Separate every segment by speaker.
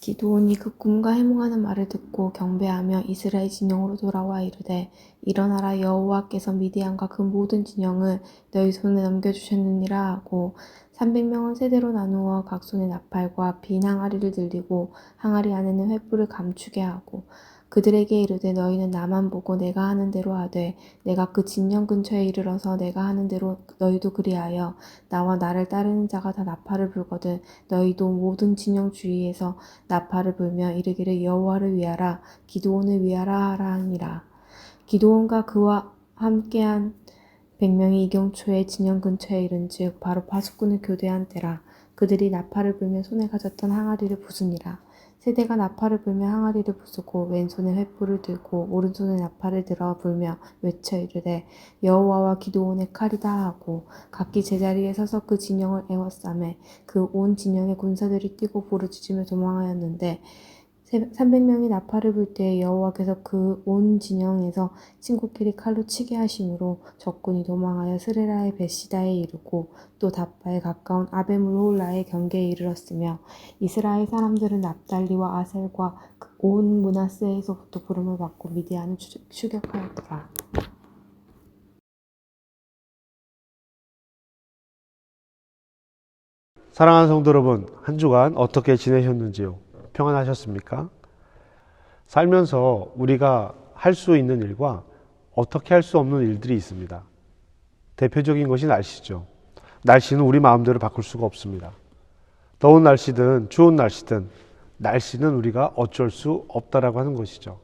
Speaker 1: 기드온이 그 꿈과 해몽하는 말을 듣고 경배하며 이스라엘 진영으로 돌아와 이르되 일어나라 여호와께서 미디안과 그 모든 진영을 너희 손에 넘겨주셨느니라 하고 300명은 세대로 나누어 각 손에 나팔과 빈 항아리를 들리고 항아리 안에는 횃불을 감추게 하고 그들에게 이르되 너희는 나만 보고 내가 하는 대로 하되 내가 그 진영 근처에 이르러서 내가 하는 대로 너희도 그리하여 나와 나를 따르는 자가 다 나팔을 불거든 너희도 모든 진영 주위에서 나팔을 불며 이르기를 여호와를 위하라 기드온을 위하라 하라 하니라. 기드온과 그와 함께한 백명이 이경초의 진영 근처에 이른즉 바로 파수꾼을 교대한 때라 그들이 나팔을 불며 손에 가졌던 항아리를 부수니라 세대가 나팔을 불며 항아리를 부수고 왼손에 횃불을 들고 오른손에 나팔을 들어 불며 외쳐 이르되 여호와와 기드온의 칼이다 하고 각기 제자리에 서서 그 진영을 에워싸매 그 온 진영의 군사들이 뛰고 부르짖으며 도망하였는데 300명이 나팔을 불 때에 여호와께서 그 온 진영에서 친구끼리 칼로 치게 하심으로 적군이 도망하여 스레라의 베시다에 이르고 또 다바에 가까운 아베물 홀라의 경계에 이르렀으며 이스라엘 사람들은 납달리와 아셀과 그 온 문하세에서부터 부름을 받고 미디안을 추- 추격하였더라.
Speaker 2: 사랑하는 성도 여러분, 한 주간 어떻게 지내셨는지요? 평안하셨습니까? 살면서 우리가 할 수 있는 일과 어떻게 할 수 없는 일들이 있습니다. 대표적인 것이 날씨죠. 날씨는 우리 마음대로 바꿀 수가 없습니다. 더운 날씨든 추운 날씨든 날씨는 우리가 어쩔 수 없다라고 하는 것이죠.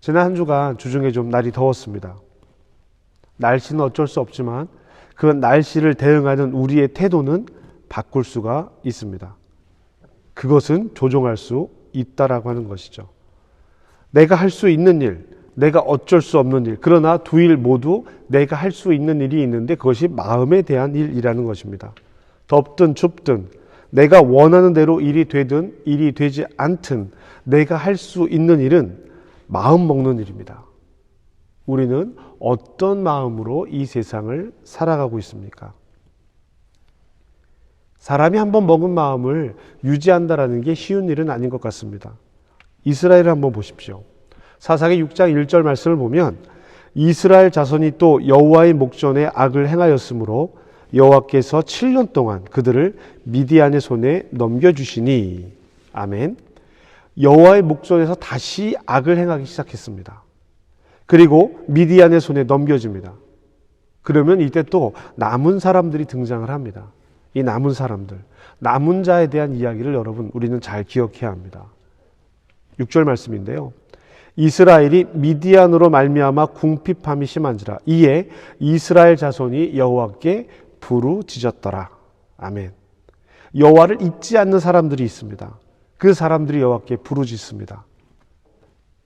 Speaker 2: 지난 한 주간 주중에 좀 날이 더웠습니다. 날씨는 어쩔 수 없지만 그 날씨를 대응하는 우리의 태도는 바꿀 수가 있습니다. 그것은 조종할 수 있다라고 하는 것이죠. 내가 할 수 있는 일, 내가 어쩔 수 없는 일, 그러나 두 일 모두 내가 할 수 있는 일이 있는데 그것이 마음에 대한 일이라는 것입니다. 덥든 춥든 내가 원하는 대로 일이 되든 일이 되지 않든 내가 할 수 있는 일은 마음 먹는 일입니다. 우리는 어떤 마음으로 이 세상을 살아가고 있습니까? 사람이 한번 먹은 마음을 유지한다라는 게 쉬운 일은 아닌 것 같습니다. 이스라엘을 한번 보십시오. 사사기 6장 1절 말씀을 보면 이스라엘 자손이 또 여호와의 목전에 악을 행하였으므로 여호와께서 7년 동안 그들을 미디안의 손에 넘겨 주시니 아멘. 여호와의 목전에서 다시 악을 행하기 시작했습니다. 그리고 미디안의 손에 넘겨집니다. 그러면 이때 또 남은 사람들이 등장을 합니다. 이 남은 사람들, 남은 자에 대한 이야기를 여러분 우리는 잘 기억해야 합니다. 6절 말씀인데요. 이스라엘이 미디안으로 말미암아 궁핍함이 심한지라 이에 이스라엘 자손이 여호와께 부르짖었더라. 아멘. 여호와를 잊지 않는 사람들이 있습니다. 그 사람들이 여호와께 부르짖습니다.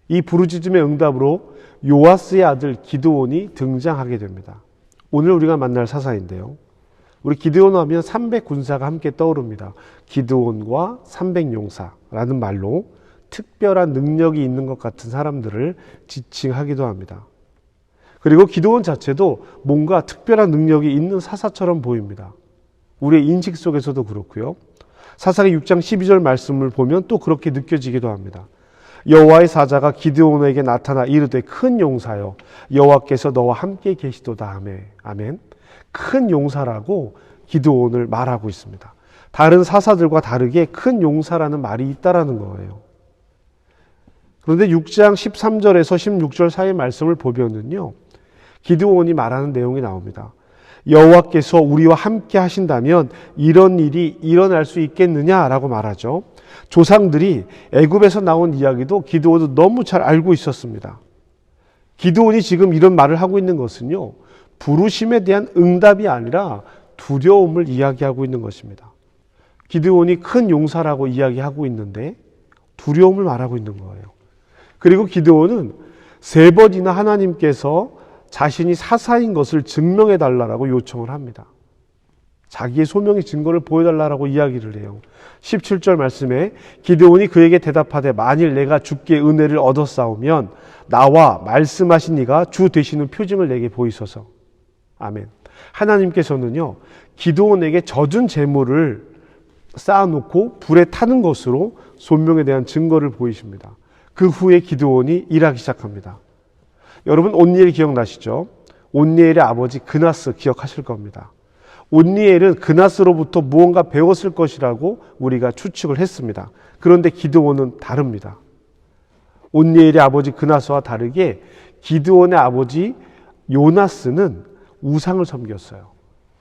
Speaker 2: 이 부르짖음의 응답으로 요아스의 아들 기드온이 등장하게 됩니다. 오늘 우리가 만날 사사인데요. 우리 기드온 하면 300 군사가 함께 떠오릅니다. 기드온과 300 용사라는 말로 특별한 능력이 있는 것 같은 사람들을 지칭하기도 합니다. 그리고 기드온 자체도 뭔가 특별한 능력이 있는 사사처럼 보입니다. 우리의 인식 속에서도 그렇고요. 사사기 6장 12절 말씀을 보면 또 그렇게 느껴지기도 합니다. 여호와의 사자가 기드온에게 나타나 이르되 큰 용사여 여호와께서 너와 함께 계시도다 아멘. 아멘. 큰 용사라고 기드온을 말하고 있습니다. 다른 사사들과 다르게 큰 용사라는 말이 있다라는 거예요. 그런데 6장 13절에서 16절 사이 말씀을 보면은요. 기드온이 말하는 내용이 나옵니다. 여호와께서 우리와 함께 하신다면 이런 일이 일어날 수 있겠느냐라고 말하죠. 조상들이 애굽에서 나온 이야기도 기드온도 너무 잘 알고 있었습니다. 기드온이 지금 이런 말을 하고 있는 것은요. 부르심에 대한 응답이 아니라 두려움을 이야기하고 있는 것입니다. 기드온이 큰 용사라고 이야기하고 있는데 두려움을 말하고 있는 거예요. 그리고 기드온은 세 번이나 하나님께서 자신이 사사인 것을 증명해 달라고 요청을 합니다. 자기의 소명의 증거를 보여달라고 이야기를 해요. 17절 말씀에 기드온이 그에게 대답하되 만일 내가 주께 은혜를 얻었사오면 나와 말씀하신 이가 주 되시는 표징을 내게 보이소서. 아멘. 하나님께서는요, 기도원에게 젖은 재물을 쌓아놓고 불에 타는 것으로 손명에 대한 증거를 보이십니다. 그 후에 기드온이 일하기 시작합니다. 여러분 온니엘 기억나시죠? 온니엘의 아버지 그나스 기억하실 겁니다. 온니엘은 그나스로부터 무언가 배웠을 것이라고 우리가 추측을 했습니다. 그런데 기드온은 다릅니다. 온니엘의 아버지 그나스와 다르게 기드온의 아버지 요나스는 우상을 섬겼어요.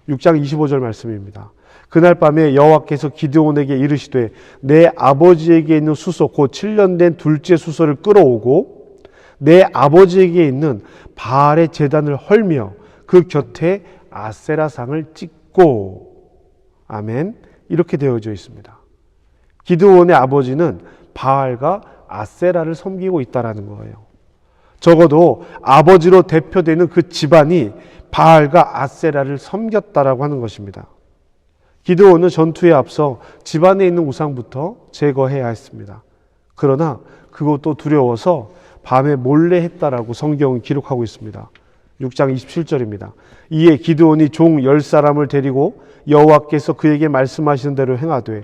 Speaker 2: 6장 25절 말씀입니다. 그날 밤에 여호와께서 기드온에게 이르시되 내 아버지에게 있는 수소 곧 7년 된 둘째 수소를 끌어오고 내 아버지에게 있는 바알의 재단을 헐며 그 곁에 아세라상을 찍고 아멘 이렇게 되어져 있습니다. 기드온의 아버지는 바알과 아세라를 섬기고 있다라는 거예요. 적어도 아버지로 대표되는 그 집안이 바알과 아세라를 섬겼다라고 하는 것입니다. 기드온은 전투에 앞서 집안에 있는 우상부터 제거해야 했습니다. 그러나 그것도 두려워서 밤에 몰래 했다라고 성경은 기록하고 있습니다. 6장 27절입니다. 이에 기드온이 종 열 사람을 데리고 여호와께서 그에게 말씀하시는 대로 행하되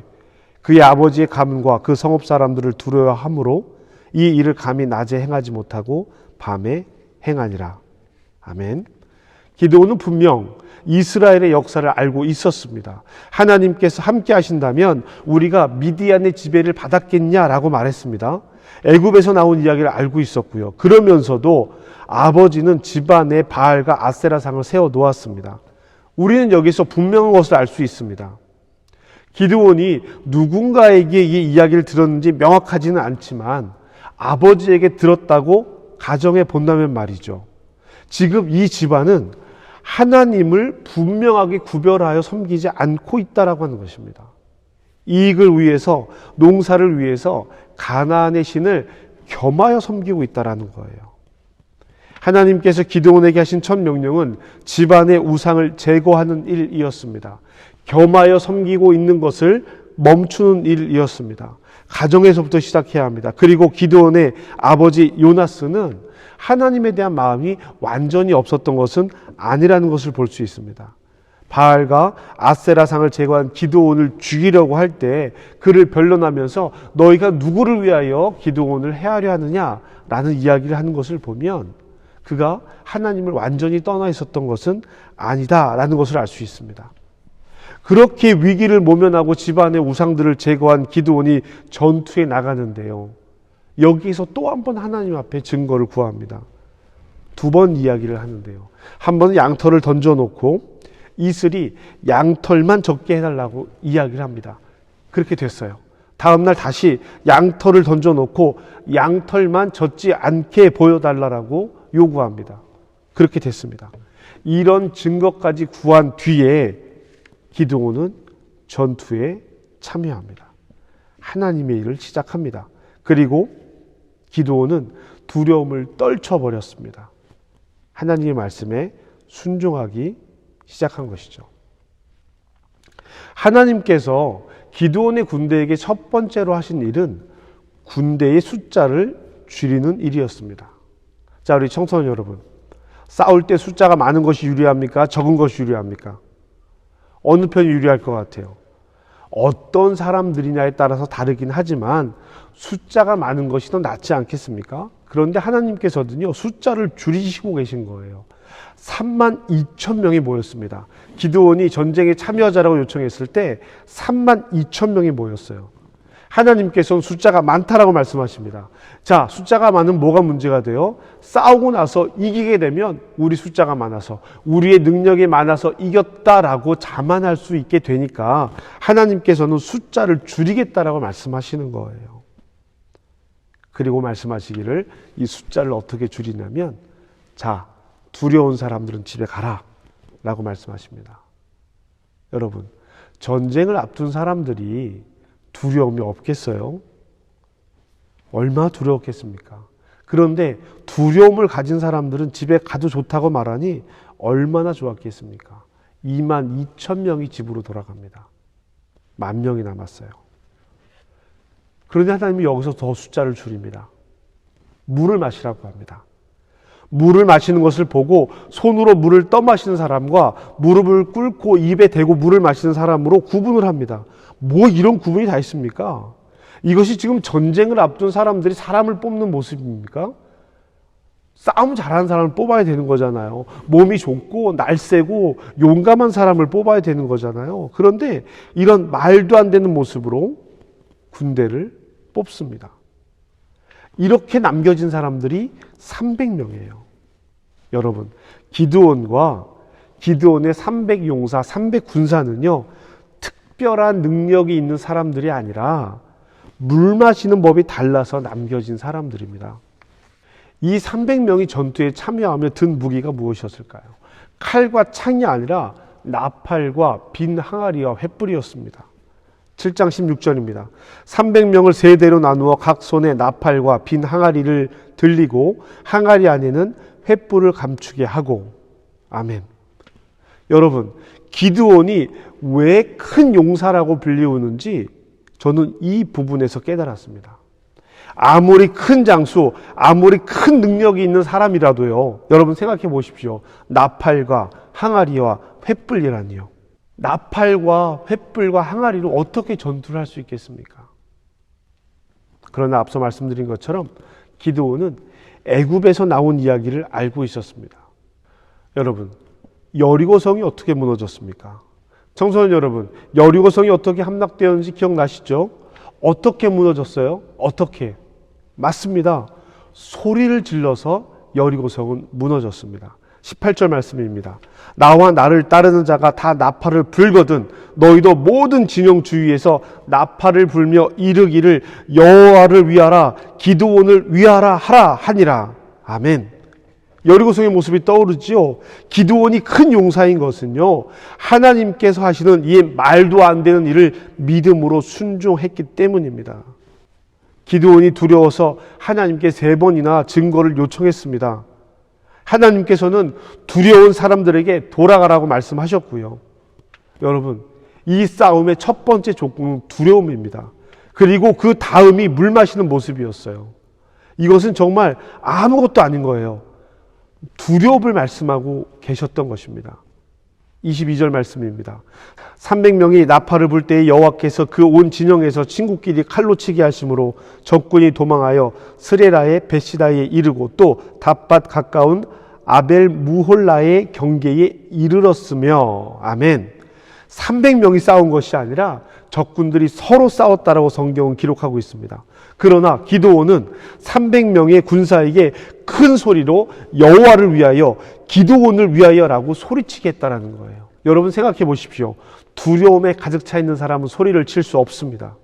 Speaker 2: 그의 아버지의 가문과 그 성읍 사람들을 두려워함으로 이 일을 감히 낮에 행하지 못하고 밤에 행하니라. 아멘. 기드온은 분명 이스라엘의 역사를 알고 있었습니다. 하나님께서 함께 하신다면 우리가 미디안의 지배를 받았겠냐라고 말했습니다. 애굽에서 나온 이야기를 알고 있었고요. 그러면서도 아버지는 집안에 바알과 아세라상을 세워 놓았습니다. 우리는 여기서 분명한 것을 알 수 있습니다. 기드온이 누군가에게 이 이야기를 들었는지 명확하지는 않지만 아버지에게 들었다고 가정해 본다면 말이죠. 지금 이 집안은 하나님을 분명하게 구별하여 섬기지 않고 있다라고 하는 것입니다. 이익을 위해서 농사를 위해서 가나안의 신을 겸하여 섬기고 있다라는 거예요. 하나님께서 기드온에게 하신 첫 명령은 집안의 우상을 제거하는 일이었습니다. 겸하여 섬기고 있는 것을 멈추는 일이었습니다. 가정에서부터 시작해야 합니다. 그리고 기드온의 아버지 요나스는 하나님에 대한 마음이 완전히 없었던 것은 아니라는 것을 볼 수 있습니다. 바알과 아세라상을 제거한 기드온을 죽이려고 할 때 그를 변론하면서 너희가 누구를 위하여 기드온을 해하려 하느냐라는 이야기를 하는 것을 보면 그가 하나님을 완전히 떠나 있었던 것은 아니다라는 것을 알 수 있습니다. 그렇게 위기를 모면하고 집안의 우상들을 제거한 기드온이 전투에 나가는데요. 여기서 또 한 번 하나님 앞에 증거를 구합니다. 두 번 이야기를 하는데요. 한 번은 양털을 던져놓고 이슬이 양털만 적게 해달라고 이야기를 합니다. 그렇게 됐어요. 다음날 다시 양털을 던져놓고 양털만 젖지 않게 보여달라고 요구합니다. 그렇게 됐습니다. 이런 증거까지 구한 뒤에 기드온은 전투에 참여합니다. 하나님의 일을 시작합니다. 그리고 기드온은 두려움을 떨쳐버렸습니다. 하나님의 말씀에 순종하기 시작한 것이죠. 하나님께서 기드온의 군대에게 첫 번째로 하신 일은 군대의 숫자를 줄이는 일이었습니다. 자, 우리 청소년 여러분. 싸울 때 숫자가 많은 것이 유리합니까? 적은 것이 유리합니까? 어느 편이 유리할 것 같아요? 어떤 사람들이냐에 따라서 다르긴 하지만 숫자가 많은 것이 더 낫지 않겠습니까? 그런데 하나님께서는요, 숫자를 줄이시고 계신 거예요. 3만 2천 명이 모였습니다. 기드온이 전쟁에 참여하자라고 요청했을 때 3만 2천 명이 모였어요. 하나님께서는 숫자가 많다라고 말씀하십니다. 자, 숫자가 많은 뭐가 문제가 돼요? 싸우고 나서 이기게 되면 우리 숫자가 많아서 우리의 능력이 많아서 이겼다라고 자만할 수 있게 되니까 하나님께서는 숫자를 줄이겠다라고 말씀하시는 거예요. 그리고 말씀하시기를 이 숫자를 어떻게 줄이냐면 자, 두려운 사람들은 집에 가라 라고 말씀하십니다. 여러분, 전쟁을 앞둔 사람들이 두려움이 없겠어요? 얼마나 두려웠겠습니까? 그런데 두려움을 가진 사람들은 집에 가도 좋다고 말하니 얼마나 좋았겠습니까? 2만 2천 명이 집으로 돌아갑니다. 만 명이 남았어요. 그런데 하나님이 여기서 더 숫자를 줄입니다. 물을 마시라고 합니다. 물을 마시는 것을 보고 손으로 물을 떠 마시는 사람과 무릎을 꿇고 입에 대고 물을 마시는 사람으로 구분을 합니다. 뭐 이런 구분이 다 있습니까? 이것이 지금 전쟁을 앞둔 사람들이 사람을 뽑는 모습입니까? 싸움 잘하는 사람을 뽑아야 되는 거잖아요. 몸이 좋고 날쌔고 용감한 사람을 뽑아야 되는 거잖아요. 그런데 이런 말도 안 되는 모습으로 군대를 뽑습니다. 이렇게 남겨진 사람들이 300명이에요. 여러분, 기드온과 기드온의 300 용사, 300 군사는요, 특별한 능력이 있는 사람들이 아니라 물 마시는 법이 달라서 남겨진 사람들입니다. 이 300명이 전투에 참여하며 든 무기가 무엇이었을까요? 칼과 창이 아니라 나팔과 빈 항아리와 횃불이었습니다. 7장 16절입니다. 300명을 세 대로 나누어 각 손에 나팔과 빈 항아리를 들리고 항아리 안에는 횃불을 감추게 하고 아멘. 여러분, 기드온이 왜 큰 용사라고 불리우는지 저는 이 부분에서 깨달았습니다. 아무리 큰 장수, 아무리 큰 능력이 있는 사람이라도요. 여러분 생각해 보십시오. 나팔과 항아리와 횃불이라니요. 나팔과 횃불과 항아리로 어떻게 전투를 할 수 있겠습니까? 그러나 앞서 말씀드린 것처럼 기드온은 애굽에서 나온 이야기를 알고 있었습니다. 여러분, 여리고성이 어떻게 무너졌습니까? 청소년 여러분, 여리고성이 어떻게 함락되었는지 기억나시죠? 어떻게 무너졌어요? 어떻게? 맞습니다. 소리를 질러서 여리고성은 무너졌습니다. 18절 말씀입니다. 나와 나를 따르는 자가 다 나팔을 불거든 너희도 모든 진영 주위에서 나팔을 불며 이르기를 여호와를 위하라 기드온을 위하라 하라 하니라. 아멘. 여리고성의 모습이 떠오르지요. 기드온이 큰 용사인 것은요. 하나님께서 하시는 이 말도 안 되는 일을 믿음으로 순종했기 때문입니다. 기드온이 두려워서 하나님께 세 번이나 증거를 요청했습니다. 하나님께서는 두려운 사람들에게 돌아가라고 말씀하셨고요. 여러분, 이 싸움의 첫 번째 조건은 두려움입니다. 그리고 그 다음이 물 마시는 모습이었어요. 이것은 정말 아무것도 아닌 거예요. 두려움을 말씀하고 계셨던 것입니다. 22절 말씀입니다. 300명이 나팔을 불 때에 여호와께서 그 온 진영에서 친구끼리 칼로 치게 하심으로 적군이 도망하여 스레라의 베시다에 이르고 또 답밭 가까운 아벨 무홀라의 경계에 이르렀으며 아멘. 300명이 싸운 것이 아니라 적군들이 서로 싸웠다라고 성경은 기록하고 있습니다. 그러나 기도원은 300명의 군사에게 큰 소리로 여호와를 위하여 기도원을 위하여라고 소리치겠다라는 거예요. 여러분 생각해 보십시오. 두려움에 가득 차 있는 사람은 소리를 칠 수 없습니다.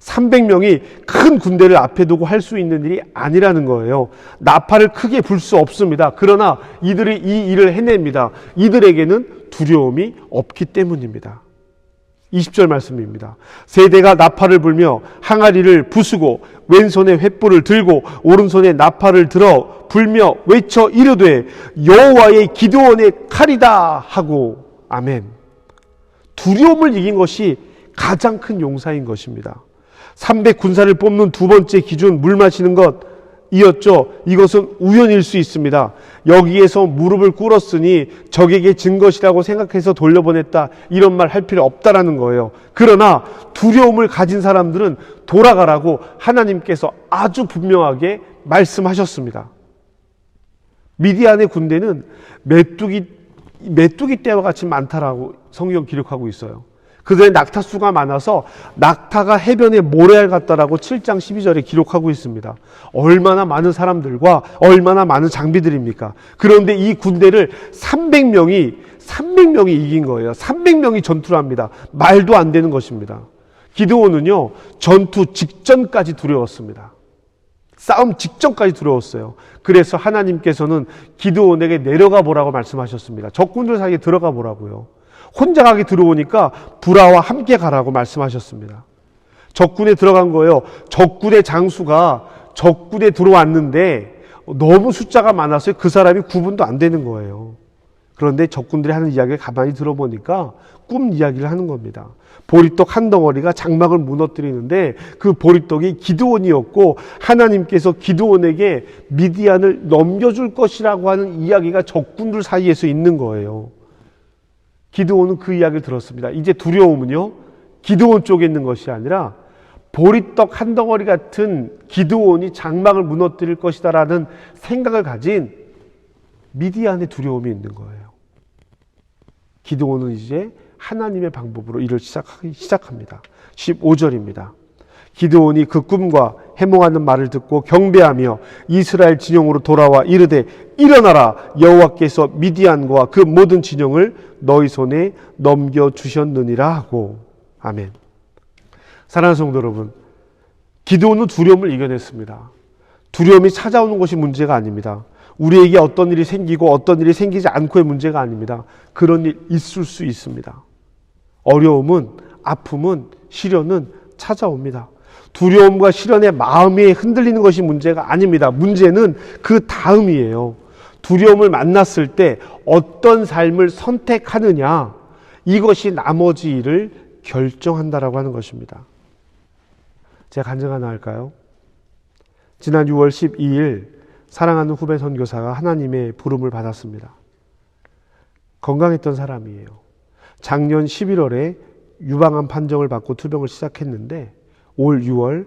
Speaker 2: 300명이 큰 군대를 앞에 두고 할 수 있는 일이 아니라는 거예요. 나팔을 크게 불 수 없습니다. 그러나 이들이 이 일을 해냅니다. 이들에게는 두려움이 없기 때문입니다. 20절 말씀입니다. 세대가 나팔을 불며 항아리를 부수고 왼손에 횃불을 들고 오른손에 나팔을 들어 불며 외쳐 이르되 여호와의 기도원의 칼이다 하고 아멘. 두려움을 이긴 것이 가장 큰 용사인 것입니다. 300 군사를 뽑는 두 번째 기준 물 마시는 것 이었죠. 이것은 우연일 수 있습니다. 여기에서 무릎을 꿇었으니 적에게 진 것이라고 생각해서 돌려보냈다. 이런 말 할 필요 없다라는 거예요. 그러나 두려움을 가진 사람들은 돌아가라고 하나님께서 아주 분명하게 말씀하셨습니다. 미디안의 군대는 메뚜기 메뚜기 떼와 같이 많다라고 성경 기록하고 있어요. 그들의 낙타 수가 많아서 낙타가 해변에 모래알 같다라고 7장 12절에 기록하고 있습니다. 얼마나 많은 사람들과 얼마나 많은 장비들입니까? 그런데 이 군대를 300명이 300명이 이긴 거예요. 300명이 전투를 합니다. 말도 안 되는 것입니다. 기드온은요. 전투 직전까지 두려웠습니다. 싸움 직전까지 두려웠어요. 그래서 하나님께서는 기드온에게 내려가 보라고 말씀하셨습니다. 적군들 사이에 들어가 보라고요. 혼자 가기 들어오니까 불화와 함께 가라고 말씀하셨습니다. 적군에 들어간 거예요. 적군의 장수가 적군에 들어왔는데 너무 숫자가 많아서 그 사람이 구분도 안 되는 거예요. 그런데 적군들이 하는 이야기를 가만히 들어보니까 꿈 이야기를 하는 겁니다. 보리떡 한 덩어리가 장막을 무너뜨리는데 그 보리떡이 기드온이었고 하나님께서 기드온에게 미디안을 넘겨줄 것이라고 하는 이야기가 적군들 사이에서 있는 거예요. 기드온은 그 이야기를 들었습니다. 이제 두려움은요, 기드온 쪽에 있는 것이 아니라 보리떡 한 덩어리 같은 기드온이 장막을 무너뜨릴 것이다라는 생각을 가진 미디안의 두려움이 있는 거예요. 기드온은 이제 하나님의 방법으로 일을 시작하기 시작합니다. 15절입니다. 기드온이 그 꿈과 해몽하는 말을 듣고 경배하며 이스라엘 진영으로 돌아와 이르되 일어나라 여호와께서 미디안과 그 모든 진영을 너희 손에 넘겨 주셨느니라 하고 아멘. 사랑하는 성도 여러분, 기드온은 두려움을 이겨냈습니다. 두려움이 찾아오는 것이 문제가 아닙니다. 우리에게 어떤 일이 생기고 어떤 일이 생기지 않고의 문제가 아닙니다. 그런 일 있을 수 있습니다. 어려움은, 아픔은, 시련은 찾아옵니다. 두려움과 시련의 마음이 흔들리는 것이 문제가 아닙니다. 문제는 그 다음이에요. 두려움을 만났을 때 어떤 삶을 선택하느냐, 이것이 나머지 일을 결정한다라고 하는 것입니다. 제가 간증 하나 할까요? 지난 6월 12일 사랑하는 후배 선교사가 하나님의 부름을 받았습니다. 건강했던 사람이에요. 작년 11월에 유방암 판정을 받고 투병을 시작했는데 올 6월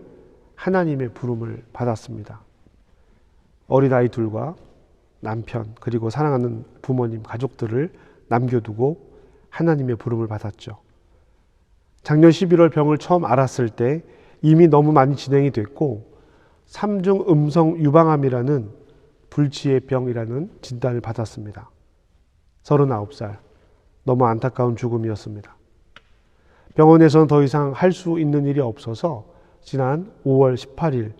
Speaker 2: 하나님의 부름을 받았습니다. 어린아이 둘과 남편 그리고 사랑하는 부모님 가족들을 남겨두고 하나님의 부름을 받았죠. 작년 11월 병을 처음 알았을 때 이미 너무 많이 진행이 됐고 3중 음성 유방암이라는 불치의 병이라는 진단을 받았습니다. 39살. 너무 안타까운 죽음이었습니다. 병원에서는 더 이상 할 수 있는 일이 없어서 지난 5월 18일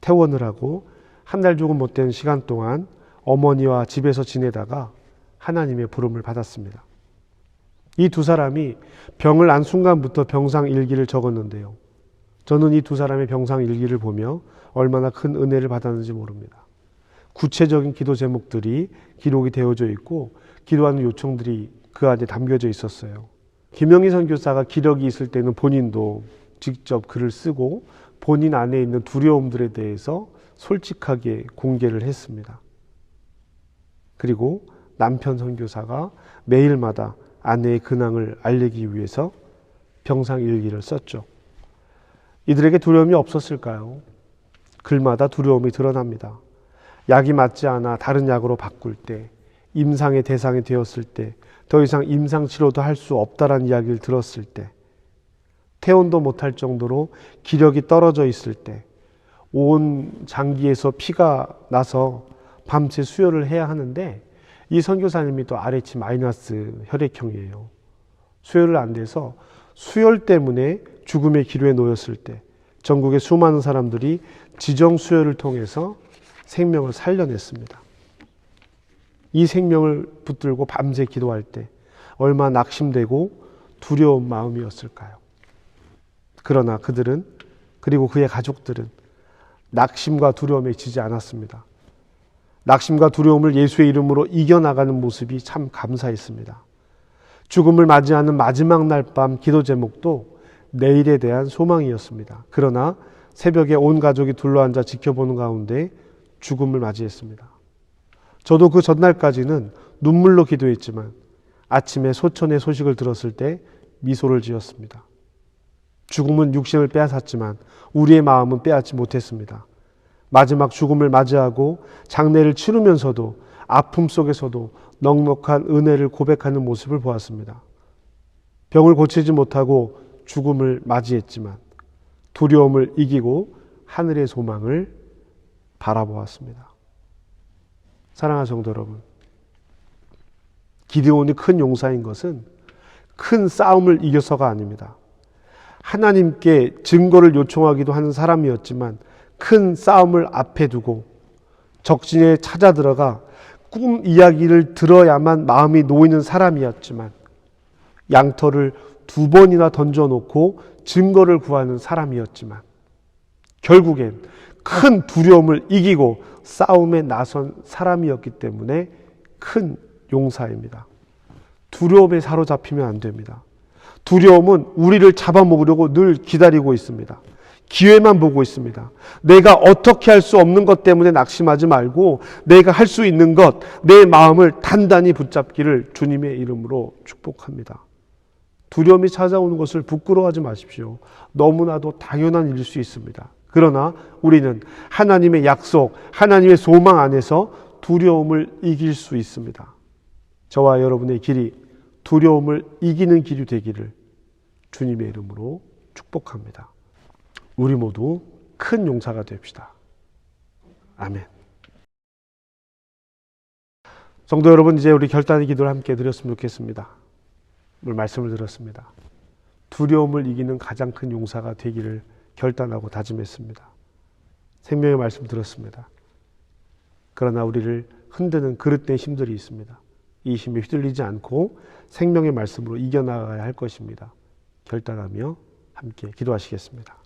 Speaker 2: 퇴원을 하고 한 달 조금 못 된 시간 동안 어머니와 집에서 지내다가 하나님의 부름을 받았습니다. 이 두 사람이 병을 안 순간부터 병상 일기를 적었는데요. 저는 이 두 사람의 병상 일기를 보며 얼마나 큰 은혜를 받았는지 모릅니다. 구체적인 기도 제목들이 기록이 되어져 있고 기도하는 요청들이 그 안에 담겨져 있었어요. 김영희 선교사가 기력이 있을 때는 본인도 직접 글을 쓰고 본인 안에 있는 두려움들에 대해서 솔직하게 공개를 했습니다. 그리고 남편 선교사가 매일마다 아내의 근황을 알리기 위해서 병상 일기를 썼죠. 이들에게 두려움이 없었을까요? 글마다 두려움이 드러납니다. 약이 맞지 않아 다른 약으로 바꿀 때, 임상의 대상이 되었을 때, 더 이상 임상 치료도 할 수 없다라는 이야기를 들었을 때, 퇴원도 못할 정도로 기력이 떨어져 있을 때, 온 장기에서 피가 나서 밤새 수혈을 해야 하는데, 이 선교사님이 또 RH 마이너스 혈액형이에요. 수혈을 안 돼서 수혈 때문에 죽음의 기로에 놓였을 때, 전국의 수많은 사람들이 지정 수혈을 통해서 생명을 살려냈습니다. 이 생명을 붙들고 밤새 기도할 때 얼마나 낙심되고 두려운 마음이었을까요? 그러나 그들은 그리고 그의 가족들은 낙심과 두려움에 지지 않았습니다. 낙심과 두려움을 예수의 이름으로 이겨나가는 모습이 참 감사했습니다. 죽음을 맞이하는 마지막 날 밤 기도 제목도 내일에 대한 소망이었습니다. 그러나 새벽에 온 가족이 둘러앉아 지켜보는 가운데 죽음을 맞이했습니다. 저도 그 전날까지는 눈물로 기도했지만 아침에 소천의 소식을 들었을 때 미소를 지었습니다. 죽음은 육신을 빼앗았지만 우리의 마음은 빼앗지 못했습니다. 마지막 죽음을 맞이하고 장례를 치르면서도 아픔 속에서도 넉넉한 은혜를 고백하는 모습을 보았습니다. 병을 고치지 못하고 죽음을 맞이했지만 두려움을 이기고 하늘의 소망을 바라보았습니다. 사랑하는 성도 여러분, 기드온이 큰 용사인 것은 큰 싸움을 이겨서가 아닙니다. 하나님께 증거를 요청하기도 하는 사람이었지만 큰 싸움을 앞에 두고 적진에 찾아 들어가 꿈 이야기를 들어야만 마음이 놓이는 사람이었지만 양털을 두 번이나 던져놓고 증거를 구하는 사람이었지만 결국엔 큰 두려움을 이기고 싸움에 나선 사람이었기 때문에 큰 용사입니다. 두려움에 사로잡히면 안 됩니다. 두려움은 우리를 잡아먹으려고 늘 기다리고 있습니다. 기회만 보고 있습니다. 내가 어떻게 할 수 없는 것 때문에 낙심하지 말고 내가 할 수 있는 것, 내 마음을 단단히 붙잡기를 주님의 이름으로 축복합니다. 두려움이 찾아오는 것을 부끄러워하지 마십시오. 너무나도 당연한 일일 수 있습니다. 그러나 우리는 하나님의 약속, 하나님의 소망 안에서 두려움을 이길 수 있습니다. 저와 여러분의 길이 두려움을 이기는 길이 되기를 주님의 이름으로 축복합니다. 우리 모두 큰 용사가 됩시다. 아멘. 성도 여러분, 이제 우리 결단의 기도를 함께 드렸으면 좋겠습니다. 오늘 말씀을 들었습니다. 두려움을 이기는 가장 큰 용사가 되기를 결단하고 다짐했습니다. 생명의 말씀 들었습니다. 그러나 우리를 흔드는 그릇된 힘들이 있습니다. 이 힘에 휘둘리지 않고 생명의 말씀으로 이겨나가야 할 것입니다. 결단하며 함께 기도하시겠습니다.